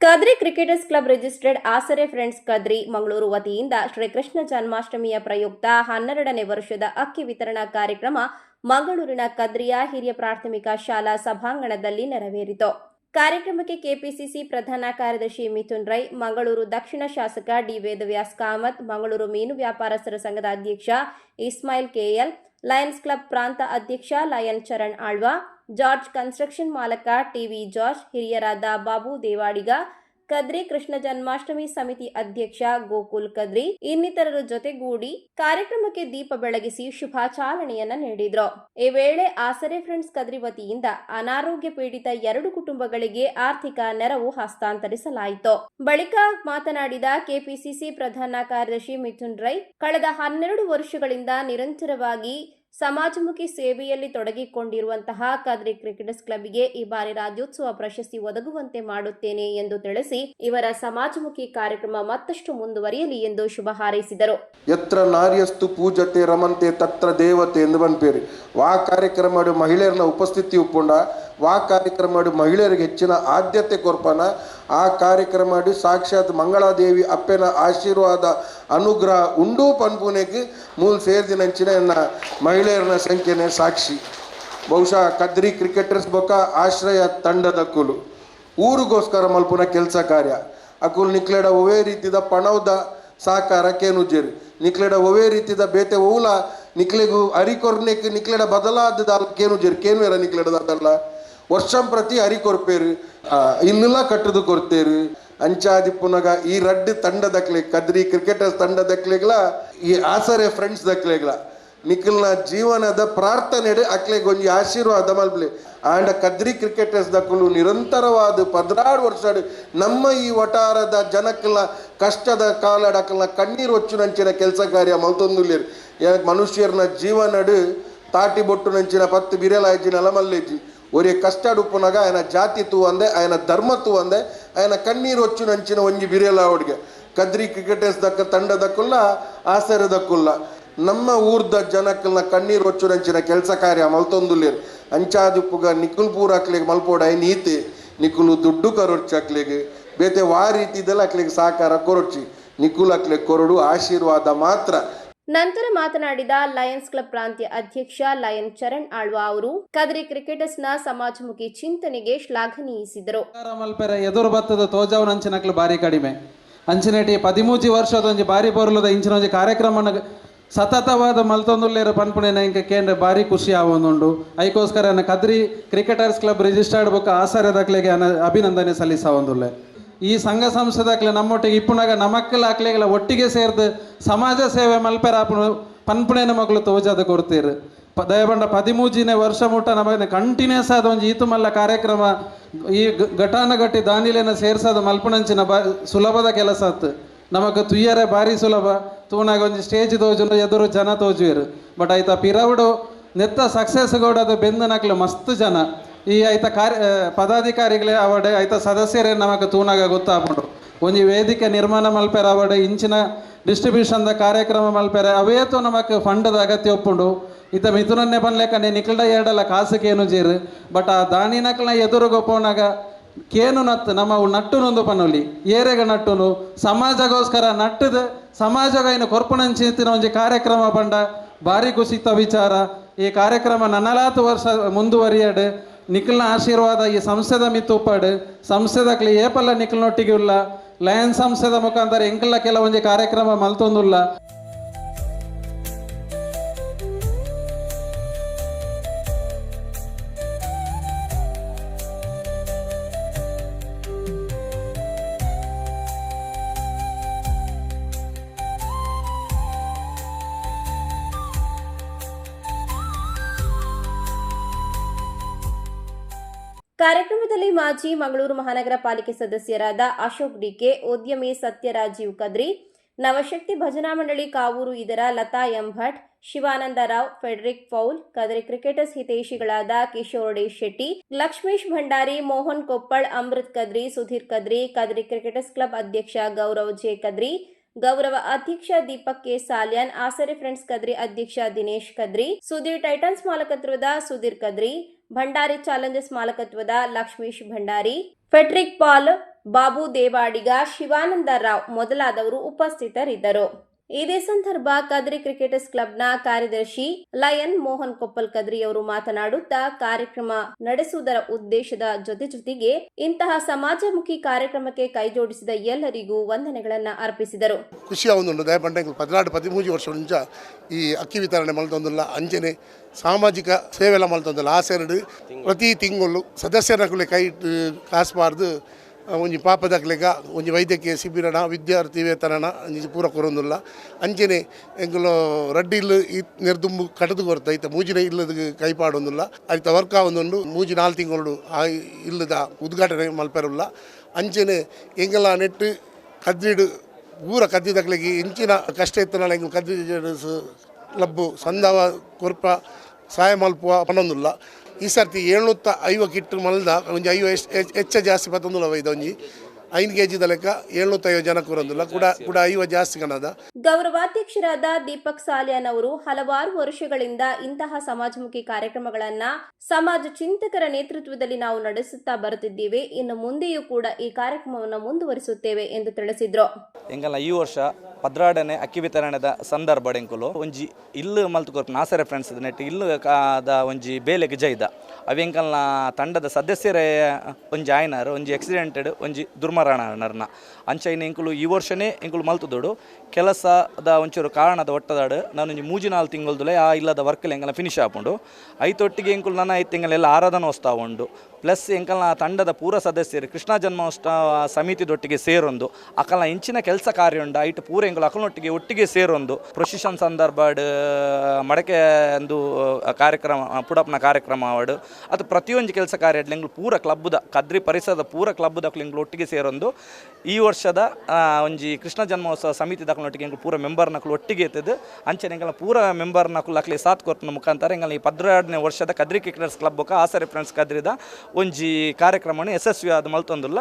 Kadri cricketers club registered Asare friends Kadri Mangaluru ವತಿಯಿಂದ ಶ್ರೀಕೃಷ್ಣ ಜನ್ಮಾಷ್ಟಮಿಯ ಪ್ರಯುಕ್ತ ಹನ್ನೆರಡನೇ ವರ್ಷದ ಅಕ್ಕಿ ವಿತರಣಾ ಕಾರ್ಯಕ್ರಮ ಮಂಗಳೂರಿನ ಕದ್ರಿಯ ಹಿರಿಯ ಪ್ರಾಥಮಿಕ ಶಾಲಾ ಸಭಾಂಗಣದಲ್ಲಿ ನೆರವೇರಿತು. ಕಾರ್ಯಕ್ರಮಕ್ಕೆ ಕೆಪಿಸಿಸಿ ಪ್ರಧಾನ ಕಾರ್ಯದರ್ಶಿ ಮಿಥುನ್ ರೈ, ಮಂಗಳೂರು ದಕ್ಷಿಣ ಶಾಸಕ ಡಿ ವೇದವ್ಯಾಸ್ ಕಾಮತ್, ಮಂಗಳೂರು ಮೀನು ವ್ಯಾಪಾರಸ್ಥರ ಸಂಘದ ಅಧ್ಯಕ್ಷ ಇಸ್ಮಾಯಿಲ್ ಕೆಎಲ್, ಲಯನ್ಸ್ ಕ್ಲಬ್ ಪ್ರಾಂತ ಅಧ್ಯಕ್ಷ lion Charan Alva George construction ಮಾಲಕ TV George, ಹಿರಿಯರಾದ ಬಾಬು ದೇವಾಡಿಗ, ಕದ್ರಿ ಕೃಷ್ಣ ಜನ್ಮಾಷ್ಟಮಿ ಸಮಿತಿ ಅಧ್ಯಕ್ಷ ಗೋಕುಲ್ ಕದ್ರಿ ಇನ್ನಿತರರು ಜೊತೆಗೂಡಿ ಕಾರ್ಯಕ್ರಮಕ್ಕೆ ದೀಪ ಬೆಳಗಿಸಿ ಶುಭ ಚಾಲನೆಯನ್ನ ನೀಡಿದ್ರು. ಈ ವೇಳೆ ಆಸರೆ ಫ್ರೆಂಡ್ಸ್ ಕದ್ರಿ ವತಿಯಿಂದ ಅನಾರೋಗ್ಯ ಪೀಡಿತ ಎರಡು ಕುಟುಂಬಗಳಿಗೆ ಆರ್ಥಿಕ ನೆರವು ಹಸ್ತಾಂತರಿಸಲಾಯಿತು. ಬಳಿಕ ಮಾತನಾಡಿದ ಕೆಪಿಸಿಸಿ ಪ್ರಧಾನ ಕಾರ್ಯದರ್ಶಿ ಮಿಥುನ್ ರೈ, ಕಳೆದ ಹನ್ನೆರಡು ವರ್ಷಗಳಿಂದ ನಿರಂತರವಾಗಿ ಸಮಾಜಮುಖಿ ಸೇವೆಯಲ್ಲಿ ತೊಡಗಿಕೊಂಡಿರುವಂತಹ ಕದ್ರಿ ಕ್ರಿಕೆಟರ್ಸ್ ಕ್ಲಬ್ಗೆ ಈ ಬಾರಿ ರಾಜ್ಯೋತ್ಸವ ಪ್ರಶಸ್ತಿ ಒದಗುವಂತೆ ಮಾಡುತ್ತೇನೆ ಎಂದು ತಿಳಿಸಿ ಇವರ ಸಮಾಜಮುಖಿ ಕಾರ್ಯಕ್ರಮ ಮತ್ತಷ್ಟು ಮುಂದುವರಿಯಲಿ ಎಂದು ಶುಭ ಹಾರೈಸಿದರು. ಎತ್ರ ನಾರ್ಯಸ್ತು ಪೂಜತೆ ರಮಂತೆ ತತ್ರ ದೇವತೆ ಎಂದು ಬಂದ್ಪೇರಿ. ವಾ ಕಾರ್ಯಕ್ರಮ ಮಹಿಳೆಯರನ್ನ ಉಪಸ್ಥಿತಿ ಉಪ್ಪುಂಡ ವಾ ಕಾರ್ಯಕ್ರಮ ಮಾಡಿ ಮಹಿಳೆಯರಿಗೆ ಹೆಚ್ಚಿನ ಆದ್ಯತೆ ಕೊರ್ಪನ ಆ ಕಾರ್ಯಕ್ರಮ ಮಾಡಿ ಸಾಕ್ಷಾತ್ ಮಂಗಳಾದೇವಿ ಅಪ್ಪೆನ ಆಶೀರ್ವಾದ ಅನುಗ್ರಹ ಉಂಡು ಪನ್ಪುನೆಗೆ ಮೂಲ ಎನ್ನ ಮಹಿಳೆಯರನ್ನ ಸಂಖ್ಯೆನೇ ಸಾಕ್ಷಿ. ಬಹುಶಃ ಕದ್ರಿ ಕ್ರಿಕೆಟರ್ಸ್ ಬೊಕ್ಕ ಆಶ್ರಯ ತಂಡದ ಕುಲು ಊರಿಗೋಸ್ಕರ ಮಲ್ಪುನ ಕೆಲಸ ಕಾರ್ಯ. ಅಕುಲ್ ನಿಕ್ಲೆಡ ಒವೇ ರೀತಿದ ಪಣವದ ಸಹಕಾರ ಕೇನುಜೇರಿ ನಿಕ್ಲೆಡ ಒವೇ ರೀತಿದ ಬೇತೆ ಓಲ ನಿಕ್ಲೆಗೂ ಅರಿಕೊರ್ನೆಕ್ ನಿಕ್ಲೆಡ ಬದಲಾದ ಕೇನುಜೇರಿ ಕೇನುವೆರ ವರ್ಷಂ ಪ್ರತಿ ಅರಿಕೊರ್ಪೇರು ಇನ್ನೆಲ್ಲ ಕಟ್ಟದು ಅಂಚಾದಿ ಪುನಗ ಈ ರಡ್ಡ್ ತಂಡ ದಕ್ಲೆ, ಕದ್ರಿ ಕ್ರಿಕೆಟರ್ಸ್ ತಂಡ ದಕ್ಲೆಗ್ಲ, ಈ ಆಸರೆ ಫ್ರೆಂಡ್ಸ್ ದಕ್ಲೆಗ್ಲ. ನಿಖಿಲ್ನ ಜೀವನದ ಪ್ರಾರ್ಥನೆಡೆ ಅಕ್ಲೆಗೆ ಒಂಜಿ ಆಶೀರ್ವಾದ ಮಲ್ಬಲೆ. ಆಂಡ ಕದ್ರಿ ಕ್ರಿಕೆಟರ್ಸ್ ದಕ್ಕಲು ನಿರಂತರವಾದ ಪದ್ನಾರು ವರ್ಷ ನಮ್ಮ ಈ ವಟಾರದ ಜನಕ್ಕೆಲ್ಲ ಕಷ್ಟದ ಕಾಲಡಕ್ಕೆಲ್ಲ ಕಣ್ಣೀರು ಹೊಚ್ಚು ನಂಚಿನ ಕೆಲಸ ಕಾರ್ಯ ಮಲ್ತೊಂದುಲ್ಲೇರು. ಯಾಕೆ ಮನುಷ್ಯರನ್ನ ಜೀವನಡು ತಾಟಿ ಬೊಟ್ಟು ನಂಚಿನ ಪತ್ತು ಬಿರೆಲಾಯ್ಜಿನ ಅಲಮಲ್ಲೇಜಿ ಒರೇ ಕಷ್ಟ ಉಪ್ಪುನಾಗ ఆయన ಜಾತಿ ತೂ ಅಂದೆ ఆయన ಧರ್ಮ ತೂ ಅಂದೆ ఆయన ಕಣ್ಣೀರು ಹೊಚ್ಚು ನಂಚಿನ ಒಂಜಿ ಬಿರೆಲ ಅವಡಿಗೆ ಕದ್ರಿ ಕ್ರಿಕೆಟರ್ಸ್ ದಕ್ಕ ತಂಡ ದಕ್ಕುಲ್ಲ ಆಸರೆ ದಕ್ಕುಲ್ಲ ನಮ್ಮ ಊರ್ದ ಜನಕ್ಕಲ್ನ ಕಣ್ಣೀರು ಹೊಚ್ಚು ನಂಚಿನ ಕೆಲಸ ಕಾರ್ಯ ಮಲ್ತೊಂದುಲ್ಲೇರು ಅಂಚಾದಿಪ್ಪುಗ ನಿಕುಲ್ ಪೂರ ಅಕ್ಲಿಗೆ ಮಲ್ಪೋಡ ನೀತಿ ನಿಕುಲು ದುಡ್ಡು ಕರೊರ್ಚು ಅಕ್ಲಿಗೆ ಬೇತೆ ವಾ ರೀತಿದೆಲ್ಲ ಅಕ್ಲಿಗೆ ಸಹಕಾರ ಕೊರೊಚ್ಚಿ ನಿಕುಲ್ ಅಕ್ಲಿಗೆ ಕೊರಡು ಆಶೀರ್ವಾದ ಮಾತ್ರ ನಂತರ ಮಾತನಾಡಿದ ಲಯನ್ಸ್ ಕ್ಲಬ್ ಪ್ರಾಂತ್ಯ ಅಧ್ಯಕ್ಷ ಲಯನ್ ಚರಣ್ ಆಳ್ವಾ ಅವರು, ಕದ್ರಿ ಕ್ರಿಕೆಟರ್ಸ್ನ ಸಮಾಜಮುಖಿ ಚಿಂತನೆಗೆ ಶ್ಲಾಘನೀಯಿಸಿದರು. ಎದುರು ಬತ್ತದ ತೋಜಾವನ ಅಂಚನಕ್ಲು ಬಾರಿ ಕಡಿಮೆ. ಅಂಚಿನಟಿ ಪದಿಮೂಜಿ ವರ್ಷದ ಒಂಜಿ ಬಾರಿ ಬರಲದ ಇಂಚಿನ ಒಂಜಿ ಕಾರ್ಯಕ್ರಮನ ಸತತವಾದ ಮಲ್ತೊಂದುಲ್ಲೇರ ಪನ್ಪುಣೆನ ಇಂಕ ಕೇಂದ್ರ ಭಾರಿ ಖುಷಿ ಆವೊಂದುಂಡು. ಐಕೋಸ್ಕರ Kadri cricketers club registered book ಆಸಾರ್ಯ ದಾಖಲೆಗೆ ಅಭಿನಂದನೆ ಸಲ್ಲಿಸಾವೊಂದುಲ್ಲೆ. ಈ ಸಂಘ ಸಂಸ್ಥೆದಾಗಲಿ ನಮ್ಮೊಟ್ಟಿಗೆ ಇಪ್ಪುನಾಗ ನಮಕ್ಕಲ ಆಕ್ಲೆಗಳ ಒಟ್ಟಿಗೆ ಸೇರ್ದು ಸಮಾಜ ಸೇವೆ ಮಲ್ಪೆರ ಪನ್ಪುಣೆನ ಮಕ್ಕಳು ತೋಜಾದ ಕೊಡ್ತೀರು ಪ ದಯಬಂಡ ಪದಿಮೂಜಿನೇ ವರ್ಷ ಮುಟ್ಟ ನಮಗೆ ಕಂಟಿನ್ಯೂಸ್ ಆದ ಒಂದು ಈತು ಮಲ್ಲ ಕಾರ್ಯಕ್ರಮ, ಈ ಘಟಾನಘಟ್ಟಿ ದಾನಿಲೇನ ದಾನಿಲೆನ ಸೇರ್ಸೋದು ಮಲ್ಪುಣಂಚಿನ ಬ ಸುಲಭದ ಕೆಲಸ ಆತು ನಮಗೆ ತುಯ್ಯರೆ ಭಾರಿ ಸುಲಭ, ತೂನಾಗ ಒಂದು ಸ್ಟೇಜ್ ತೋಜುನು ಎದುರು ಜನ ತೋಜುವಿರು. ಬಟ್ ಆಯ್ತಾ ಪಿರವಡು ನೆತ್ತ ಸಕ್ಸಸ್ ಗೌಡದ ಬೆಂದನಾಗ್ಲು ಮಸ್ತ್ ಜನ. ಈ ಆಯ್ತ ಕಾರ್ಯ ಪದಾಧಿಕಾರಿಗಳೇ ಅವಡೆ ಆಯ್ತ ಸದಸ್ಯರೇ ನಮಗೆ ತೂನಾಗ ಗೊತ್ತಾಗ್ಬಿಟ್ರು. ಒಂಜಿ ವೇದಿಕೆ ನಿರ್ಮಾಣ ಮಲ್ಪೆರ, ಅವಡೆ ಇಂಚಿನ ಡಿಸ್ಟ್ರಿಬ್ಯೂಷನ್ದ ಕಾರ್ಯಕ್ರಮ ಮಲ್ಪೆರೆ ಅವೇತು ನಮಗೆ ಫಂಡದ ಅಗತ್ಯ ಒಪ್ಪುಂಡು. ಇತ ಮಿಥುನನ್ನೇ ಬನ್ಲೆಕನೆ ನಿಕ್ಲ್ಡ ಎರಡಲ್ಲ ಕಾಸುಕೇನು ಜೀರು ಬಟ್ ಆ ದಾನಿನಕ್ಲ ಎದುರು ಗೊಪ್ಪೋನಾಗ ಕೇನು ನತ್ ನಮ್ಮ ಅವು ನಟ್ಟುನೊಂದು ಪನ್ನುಲಿ. ಏರೆಗ ನಟ್ಟುನು, ಸಮಾಜಗೋಸ್ಕರ ನಟ್ಟದ, ಸಮಾಜಗ ಇನ್ನು ಕೊರ್ಪುಣಂಚಿತ್ತಿನ ಒಂಜಿ ಕಾರ್ಯಕ್ರಮ ಪಂಡ ಭಾರಿ ಕುಸಿತ ವಿಚಾರ. ಈ ಕಾರ್ಯಕ್ರಮ ನನ್ನಲಾತು ವರ್ಷ ಮುಂದುವರಿಯಡು ನಿಖಿಲ್ನ ಆಶೀರ್ವಾದ ಈ ಸಂಸ್ಥೆದ ಮಿತ್ತು ಉಪ್ಪಡು. ಸಂಸ್ಥೆದಕ್ಲಿ ಏಪಲ್ಲ ನಿಖಿಲ್ನೊಟ್ಟಿಗೆ ಉಲ್ಲ ಲಯನ್ ಸಂಸ್ಥೆದ ಮುಖಾಂತರ ಎಂಕಲ್ಲ ಕೆಲವೊಂದು ಕಾರ್ಯಕ್ರಮ ಮಲ್ತೊಂದುಲ್ಲ ಕಾರ್ಯಕ್ರಮದಲ್ಲಿ ಮಾಜಿ ಮಂಗಳೂರು ಮಹಾನಗರ ಪಾಲಿಕೆ ಸದಸ್ಯರಾದ ಅಶೋಕ್ ಡಿಕೆ, ಉದ್ಯಮಿ ಸತ್ಯರಾಜೀವ್ ಕದ್ರಿ, ನವಶಕ್ತಿ ಭಜನಾ ಮಂಡಳಿ ಕಾವೂರು ಇದರ Latha M Bhat, Shivananda Rao, Frederick Paul Kadri cricketers ಹಿತೈಷಿಗಳಾದ Kishore D Shetty, Lakshmish Bhandari, Mohan Koppal, Amrit Kadri, Sudhir Kadri Kadri cricketers club ಅಧ್ಯಕ್ಷ ಗೌರವ್ ಜೆ ಕದ್ರಿ, ಗೌರವ ಅಧ್ಯಕ್ಷ ದೀಪಕ್ ಕೆ ಸಾಲ್ಯಾನ್, ಆಸರೆ ಫ್ರೆಂಡ್ಸ್ ಕದ್ರಿ ಅಧ್ಯಕ್ಷ ದಿನೇಶ್ ಕದ್ರಿ, ಸುಧೀರ್ ಟೈಟನ್ಸ್ ಮಾಲಕತ್ವದ ಸುಧೀರ್ ಕದ್ರಿ ಭಂಡಾರಿ ಚಾಲೆಂಜಸ್ ಮಾಲಕತ್ವದ ಲಕ್ಷ್ಮೀಶ್ ಭಂಡಾರಿ ಫೆಟ್ರಿಕ್ ಪಾಲ್ ಬಾಬು ದೇವಾಡಿಗ ಶಿವಾನಂದ ರಾವ್ ಮೊದಲಾದವರು ಉಪಸ್ಥಿತರಿದ್ದರು. ಇದೇ ಸಂದರ್ಭ ಕದ್ರಿ ಕ್ರಿಕೆಟರ್ಸ್ ಕ್ಲಬ್ನ ಕಾರ್ಯದರ್ಶಿ ಲಯನ್ ಮೋಹನ್ ಕೊಪ್ಪಲ್ ಕದ್ರಿ ಅವರು ಮಾತನಾಡುತ್ತಾ ಕಾರ್ಯಕ್ರಮ ನಡೆಸುವುದರ ಉದ್ದೇಶದ ಜೊತೆ ಜೊತೆಗೆ ಇಂತಹ ಸಮಾಜಮುಖಿ ಕಾರ್ಯಕ್ರಮಕ್ಕೆ ಕೈಜೋಡಿಸಿದ ಎಲ್ಲರಿಗೂ ವಂದನೆಗಳನ್ನು ಅರ್ಪಿಸಿದರು. ಖುಷಿಯ ಒಂದು ದಯಪಂಡ ಪದಿನಾಡು ಪದಿಮೂರು ವರ್ಷ ಮುಂಚ ಈ ಅಕ್ಕಿ ವಿತರಣೆ ಮಲ್ತೊಂದುಲ್ಲ, ಅಂಜನೆ, ಸಾಮಾಜಿಕ ಸೇವೆಲ್ಲ ಮಲ್ತೊಂದುಲ್ಲ. ಆ ಸೇರಡು ಪ್ರತಿ ತಿಂಗಳು ಸದಸ್ಯರ ಕೈ ಕಾಸ್ಬಾರ್ದು ಒಂಜಿ ಪಾಪದಕ್ಲೆಗ ಒಂಜಿ ವೈದ್ಯಕೀಯ ಶಿಬಿರಣ ವಿದ್ಯಾರ್ಥಿ ವೇತನನ ಒಂಜಿ ಪೂರ ಕೊರೊಂದುಲ್ಲ ಅಂಚನೆ ಎಂಕುಲು ರಡ್ಡಿ ಇಲ್ಲು ನೆರ್ದುಂಬು ಕಟದು ಕೊರ್ತ ಐತ ಮೂಜಿನ ಇಲ್ಲದ ಕೈಪಾಡೊಂದುಲ್ಲ ಐತ ವರ್ಕ್ ಆವೊಂದುಂಡು ಮೂಜಿ ನಾಲ್ ತಿಂಗಳು ಆ ಇಲ್ಲದ ಉದ್ಘಾಟನೆ ಮಲ್ಪೆರುಲ್ಲ. ಅಂಚನೆ ಎಂಗೆಲ್ಲ ನೆಟ್ಟು ಕದ್ರಿಡು ಊರ ಕದ್ದಿದಕ್ಲೆಗೆ ಇಂಚಿನ ಕಷ್ಟ ಇತ್ತನ ಎಂಗ್ ಕದ್ದಿ ಲಬ್ಬು, ಸಂದವ, ಕೊರ್ಪ ಸಹಾಯ ಮಲ್ಪುವ ಪನೊಂದುಲ್ಲ ಈ ಸರ್ತಿ ಏಳ್ನೂತ್ತ ಐವ ಕಿಟ್ಟು ಮಲ್ದ ಒಂಜಿ ಐವ ಹೆಚ್ಚ ಜಾಸ್ತಿ ಪತ್ತೊಂದುಲ್ಲ ಒಯ್ದ ಒಂಜಿ ಐದು ಕೆ ಜಿದ ಲೆಕ್ಕ ಏಳ್ನೂತ್ತೈವ ಜನ ಕೂರೊಂದುಲ್ಲ. ಕೂಡ ಕೂಡ ಐವ ಜಾಸ್ತಿ ಕಣದ ಗೌರವಾಧ್ಯಕ್ಷರಾದ ದೀಪಕ್ ಸಾಲಿಯಾನ್ ಅವರು ಹಲವಾರು ವರ್ಷಗಳಿಂದ ಇಂತಹ ಸಮಾಜಮುಖಿ ಕಾರ್ಯಕ್ರಮಗಳನ್ನ ಸಮಾಜ ಚಿಂತಕರ ನೇತೃತ್ವದಲ್ಲಿ ನಾವು ನಡೆಸುತ್ತಾ ಬರುತ್ತಿದ್ದೇವೆ. ಇನ್ನು ಮುಂದೆಯೂ ಕೂಡ ಈ ಕಾರ್ಯಕ್ರಮವನ್ನು ಮುಂದುವರಿಸುತ್ತೇವೆ ಎಂದು ತಿಳಿಸಿದ್ರು. ಹೆಂಗಲ್ಲ ಈ ವರ್ಷ ಪದ್ರಾಡನೆ ಅಕ್ಕಿ ವಿತರಣೆದ ಸಂದರ್ಭ ಡೆಂಕುಲು. ಒಂಜಿ ಇಲ್ಲು ಮಲ್ತು ಕೊರ್ಪು ನಾಸರೆ ಫ್ರೆಂಡ್ಸ್ ನೆಟ್ ಇಲ್ಲು ಕಾದ ಒಂಜಿ ಬೇಲೆಗೆ ಜೈದ. ಅವೆಂಕಲ್ನ ತಂಡದ ಸದಸ್ಯರೇ, ಒಂಜಿ ಆಯ್ನಾರು, ಒಂಜಿ ಆಕ್ಸಿಡೆಂಟೆಡ್ ಒಂಜಿ ದುರ್ಮರಣನರ್ನ ಅಂಚೈನ ಎಂಕುಲು ಈ ವರ್ಷನೇ ಎಂಕುಲು ಮಲ್ತುದುಡು. ಕೆಲಸದ ಒಂಚೂರು ಕಾರಣದ ಒಟ್ಟದಾಡು ನಾನು ಒಂಜಿ ಮೂಜಿ ನಾಲ್ಕು ತಿಂಗಳ್ದುಲೆ ಆ ಇಲ್ಲದ ವರ್ಕಲ್ಲಿ ಎಂಕಲ್ನ ಫಿನಿಶ್ ಆಪುಂಡು. ಐತೊಟ್ಟಿಗೆ ಎಂಕುಲು ನನ್ನ ಐದು ತಿಂಗಳೆಲ್ಲ ಆರಾಧನೋತ್ಸವ ಉಂಡು. ಪ್ಲಸ್ ಎಂಕಲ್ನ ತಂಡದ ಪೂರ ಸದಸ್ಯರು ಕೃಷ್ಣ ಜನ್ಮೋತ್ಸವ ಸಮಿತಿದೊಟ್ಟಿಗೆ ಸೇರೊಂದು ಅಕಲ ಇಂಚಿನ ಕೆಲಸ ಕಾರ್ಯ ಉಂಡು ಐಟ್ ಪೂರ ಎಂಗಲ್ ಅಕಲ್ನೊಟ್ಟಿಗೆ ಒಟ್ಟಿಗೆ ಸೇರೊಂದು, ಪ್ರೊಸಿಷನ್ ಸಂದರ್ಭಡ್ ಮಡಕೆ ಒಂದು ಕಾರ್ಯಕ್ರಮ, ಪುಡಪ್ನ ಕಾರ್ಯಕ್ರಮ ಆವಡು ಅದು ಪ್ರತಿಯೊಂದು ಕೆಲಸ ಕಾರ್ಯ ಎಂಗ್ಲು ಪೂರ ಕ್ಲಬ್ದ, ಕದ್ರಿ ಪರಿಸರದ ಪೂರ ಕ್ಲಬ್ದ ಎಂಗ್ಳು ಒಟ್ಟಿಗೆ ಸೇರೊಂದು. ಈ ವರ್ಷದ ಒಂಜಿ ಕೃಷ್ಣ ಜನ್ಮೋತ್ಸವ ಸಮಿತಿ ದಕ್ಕೊಟ್ಟಿಗೆ ಎಂಗ್ಳು ಪೂರ ಮೆಂಬರ್ ನಕಲು ಒಟ್ಟಿಗೆ ಎತ್ತದು ಅಂಚನೆ ಎಂಗಲ ಪೂರ ಮೆಂಬರ್ ನಕಲು ಅಕ್ಲಿ ಸಾತ್ ಕೊರ್ತನ ಮುಖಾಂತರ ಎಂಗಲ ಈ ಪದ್ರಾಡನೇ ವರ್ಷದ Kadri cricketers club Asare friends ಕದ್ರಿದ. ಒಂಜಿ ಕಾರ್ಯಕ್ರಮವನ್ನು ಯಶಸ್ವಿಯಾದ ಮಲ್ತೊಂದುಲ್ಲ.